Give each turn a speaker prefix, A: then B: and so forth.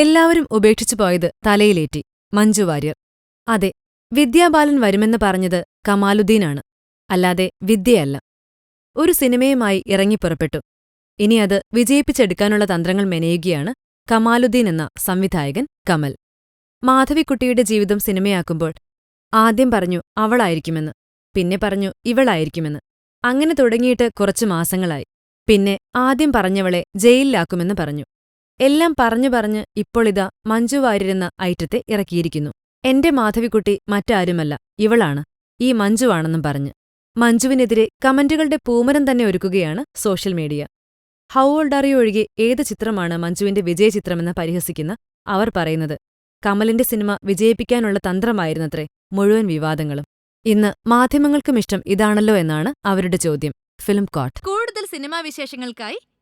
A: എല്ലാവരും ഉപേക്ഷിച്ചു പോയത് തലയിലേറ്റി. മഞ്ജു വാര്യർ. അതെ വിദ്യാബാലൻ വരുമെന്ന് പറഞ്ഞത് കമാലുദ്ദീനാണ്. അല്ലാതെ വിദ്യയല്ല. ഒരു സിനിമയുമായി ഇറങ്ങിപ്പുറപ്പെട്ടു ഇനി അത് വിജയിപ്പിച്ചെടുക്കാനുള്ള തന്ത്രങ്ങൾ മെനയുകയാണ് കമാലുദ്ദീൻ എന്ന സംവിധായകൻ കമൽ. മാധവിക്കുട്ടിയുടെ ജീവിതം സിനിമയാക്കുമ്പോൾ ആദ്യം പറഞ്ഞു അവളായിരിക്കുമെന്ന് പിന്നെ പറഞ്ഞു ഇവളായിരിക്കുമെന്ന്. അങ്ങനെ തുടങ്ങിയിട്ട് കുറച്ചു മാസങ്ങളായി. പിന്നെ ആദ്യം പറഞ്ഞവളെ ജയിലിലാക്കുമെന്ന് പറഞ്ഞു. എല്ലാം പറഞ്ഞു പറഞ്ഞ് ഇപ്പോളിതാ മഞ്ജു വാര്യരെന്ന ഐറ്റത്തെ ഇറക്കിയിരിക്കുന്നു. എന്റെ മാധവിക്കുട്ടി മറ്റാരുമല്ല ഇവളാണ് ഈ മഞ്ജുവാണെന്നും പറഞ്ഞ്. മഞ്ജുവിനെതിരെ കമന്റുകളുടെ പൂമരം തന്നെ ഒരുക്കുകയാണ് social media. How old are you ഒഴികെ ഏത് ചിത്രമാണ് മഞ്ജുവിന്റെ വിജയചിത്രമെന്ന് പരിഹസിക്കുന്ന അവർ പറയുന്നത്. കമലിന്റെ സിനിമ വിജയിപ്പിക്കാനുള്ള തന്ത്രമായിരുന്നത്രേ മുഴുവൻ വിവാദങ്ങളും. ഇന്ന് മാധ്യമങ്ങൾക്കും ഇഷ്ടം ഇതാണല്ലോ എന്നാണ് അവരുടെ ചോദ്യം. Film court.
B: കൂടുതൽ സിനിമാ വിശേഷങ്ങൾക്കായി